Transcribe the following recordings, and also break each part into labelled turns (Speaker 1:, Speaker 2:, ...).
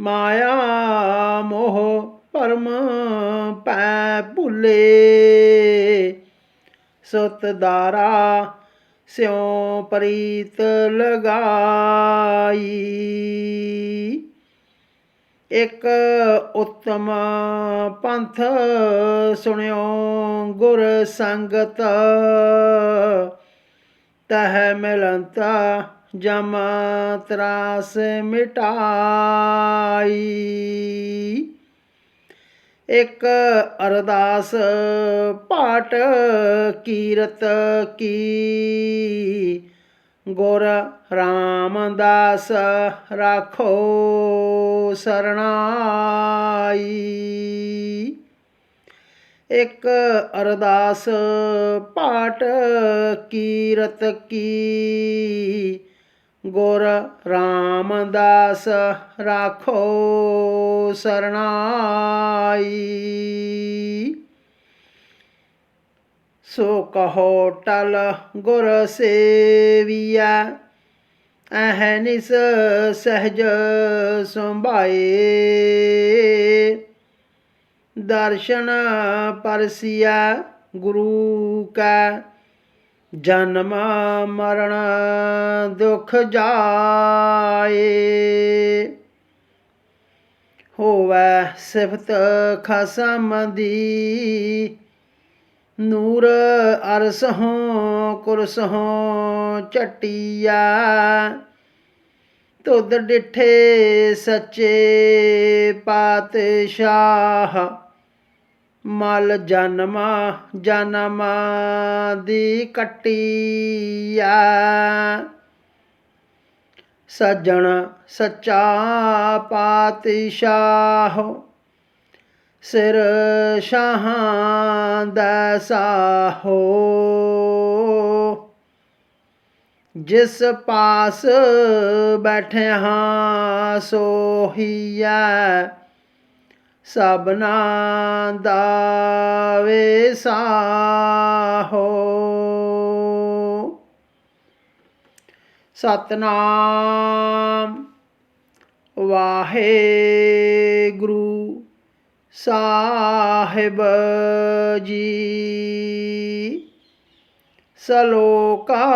Speaker 1: ਮਾਇਆ ਮੋਹ ਪਰਮ ਪੈ ਭੁਲੇ। ਸੁਤ ਦਾਰਾ ਸਿਉ ਪ੍ਰੀਤ ਲਗਾਈ। ਇੱਕ ਉਤਮ ਪੰਥ ਸੁਣਿਓ ਗੁਰ ਸੰਗਤ। ਤਹ ਮਿਲੰਤਾ ਜਮ ਤਰਾਸ ਮਿਟਾਈ। ਇੱਕ ਅਰਦਾਸ ਪਾਟ ਕੀਰਤ ਕੀ। ਗੁਰ ਰਾਮਦਾਸ ਰਾਖੋ ਸਰਣਾਈ। ਇੱਕ ਅਰਦਾਸ ਪਾਟ ਕੀਰਤ ਕੀ। ਗੁਰ ਰਾਮਦਾਸ ਰਾਖੋ ਸਰਣਾਈ। ਸੋ ਕਹੋ ਟਲ ਗੁਰ ਸੇਵੀਆ ਅਹਨਿਸ ਸਹਜ ਸੰਭਾਏ। ਦਰਸ਼ਨ ਪਰਸਿਆ ਗੁਰੂ ਕਾ ਜਨਮ ਮਰਨ ਦੁਖ ਜਾਏ। ਹੋਵੇ ਸਿਫਤ ਖਸਮ ਦੀ, ਨੂਰ ਅਰਸਹੋਂ ਕੁਰਸਹੋਂ ਚਟਿਆ ਤੁਧ ਡਿਠੇ ਸੱਚੇ ਪਾਤਸ਼ਾਹ ਮਲ ਜਨਮਾ ਜਨਮਾ ਦੀ ਕਟਿਆ ਸੱਜਣ ਸੱਚਾ ਪਾਤਸ਼ਾਹ, ਸਿਰ ਸ਼ਾਹਾਂ ਦਾ ਸਾਹੋ। ਜਿਸ ਪਾਸ ਬੈਠੇ ਹਾਂ ਸੋਹੀਆ ਸਭਨਾ ਦਾਵੇ ਵੇਸਾਹੋ। ਸਤਨਾਮ ਵਾਹਿਗੁਰੂ ਸਾਹਿਬ ਜੀ। ਸਲੋਕਾ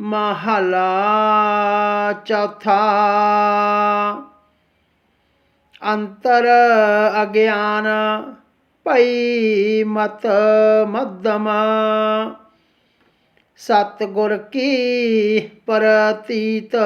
Speaker 1: ਮਹਲਾ ਚੌਥਾ ਅੰਤਰ ਅਗਿਆਨ ਭਈ ਮਤ ਮੱਧਮ। ਸਤ ਗੁਰ ਕੀ ਪ੍ਰਤੀਤ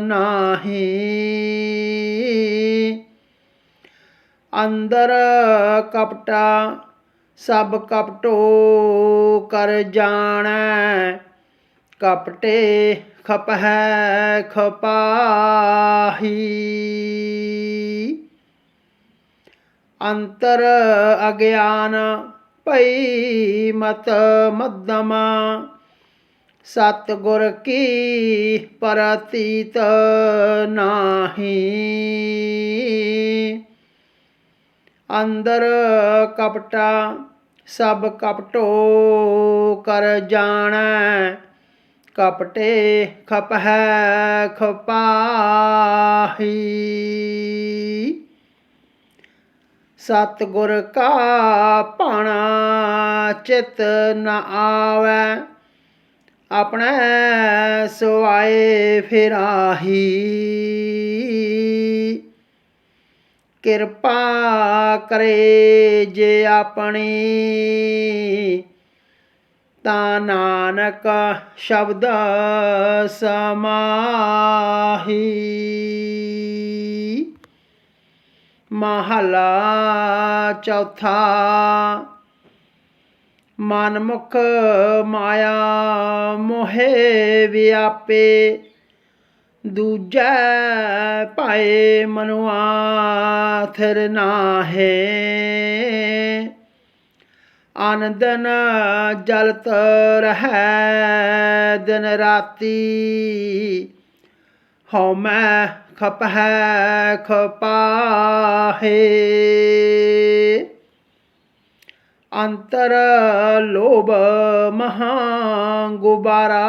Speaker 1: ਨਾਹੀ। ਅੰਦਰ ਕਪਟਾ ਸਭ ਕਪਟੋ ਕਰ ਜਾਣੈ। ਕਪਟੇ ਖਪਹਿ ਖਪਾਹੀ। ਅੰਤਰ ਅਗਿਆਨ ਭਈ ਮਤ ਮੱਧਮ। ਸਤ ਗੁਰ ਕੀ ਪ੍ਰਤੀਤ ਨਾਹੀ। ਅੰਦਰ ਕਪਟਾ ਸਭ ਕਪਟੋ ਕਰ ਜਾਣੈ। ਕਪਟੇ ਖਪਹਿ ਖਪਾਹੀ। ਸਤਗੁਰ ਕਾ ਭਾਣਾ ਚਿਤ ਨ ਆਵੈ। ਆਪਣੇ ਸੁਆਏ ਫਿਰਾਹੀ। ਕਿਰਪਾ ਕਰੇ ਜੇ ਆਪਣੀ। ਤਾਂ ਨਾਨਕ ਸ਼ਬਦ ਸਮਾਹੀ। ਮਹਲਾ ਚੌਥਾ ਮਨ ਮੁਖ ਮਾਇਆ ਮੋਹਿ ਵਿਆਪੇ, ਦੂਜੈ ਪਾਏ ਮਨੁਆਥਰ ਨਾਹੇ। ਆਨੰਦਨ ਜਲਤ ਰਹੈ ਦਿਨ ਰਾਤੀ ਹਉ ਮੈਂ ਖਪਹਿ ਖਪਾਹੇ ਅੰਤਰ ਲੋਭ ਮਹਾ ਗੁਬਾਰਾ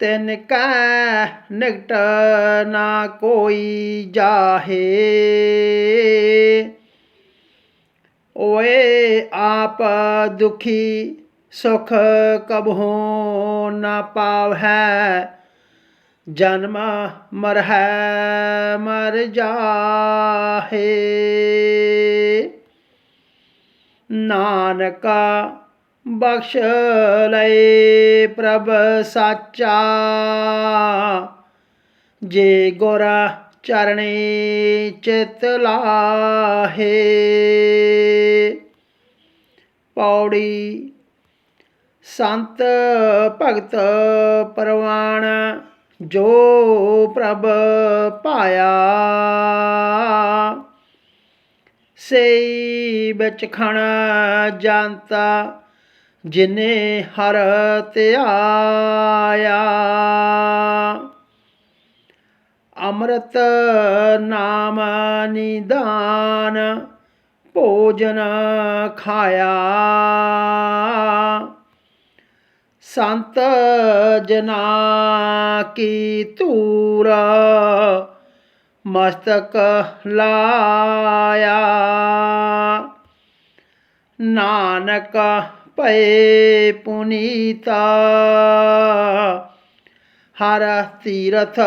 Speaker 1: ਤਿਨ ਕੈ ਨਿਕਟ ਨਾ ਕੋਈ ਜਾਹੇ ਓਏ ਆਪ ਦੁਖੀ ਸੁਖ ਕਬਹੋ ਨਾ ਪਾਵੈ ਜਨਮ ਮਰਹਿ ਮਰ ਜਾਹੇ। ਨਾਨਕਾ ਬਖਸ਼ ਲਏ ਪ੍ਰਭ ਸਾਚਾ। ਜੇ ਗੋਰਾ ਚਰਣੇ ਚਿਤ ਲਾਹੇ। ਪੌੜੀ ਸੰਤ ਭਗਤ ਪਰਵਾਨ ਜੋ ਪ੍ਰਭ ਪਾਇਆ, ਸਈ ਵਿੱਚ ਖਣ ਜਾਣਤਾ ਜਿਨੇ ਹਰ ਧਿਆਇਆ ਅੰਮ੍ਰਿਤ ਨਾਮ ਨਿਦਾਨ, ਭੋਜਨ ਖਾਇਆ। ਸੰਤ ਜਨਾ ਕੀ ਤੂਰਾ ਮਸਤਕ ਲਾਇਆ। ਨਾਨਕ ਪਏ ਪੁਨੀਤਾ, ਹਰ ਤੀਰਥ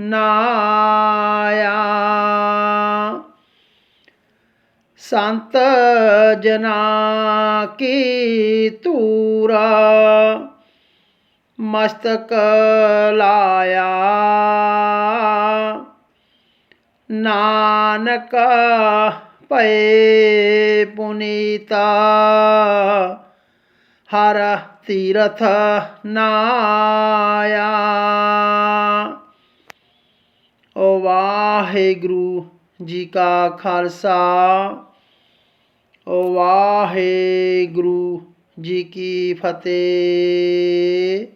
Speaker 1: ਨਾਇਆ। ਸੰਤ ਜਨਾ ਕੀ ਤੂਰਾ ਮਸਤਕ ਲਾਇਆ। ਨਾਨਕ ਭਏ ਪੁਨੀਤਾ, ਹਰ ਤੀਰਥ ਨਾਇਆ। ਓ ਵਾਹਿਗੁਰੂ ਜੀ ਕਾ ਖਾਲਸਾ, ਓ ਵਾਹਿਗੁਰੂ ਜੀ ਕੀ ਫਤਿਹ।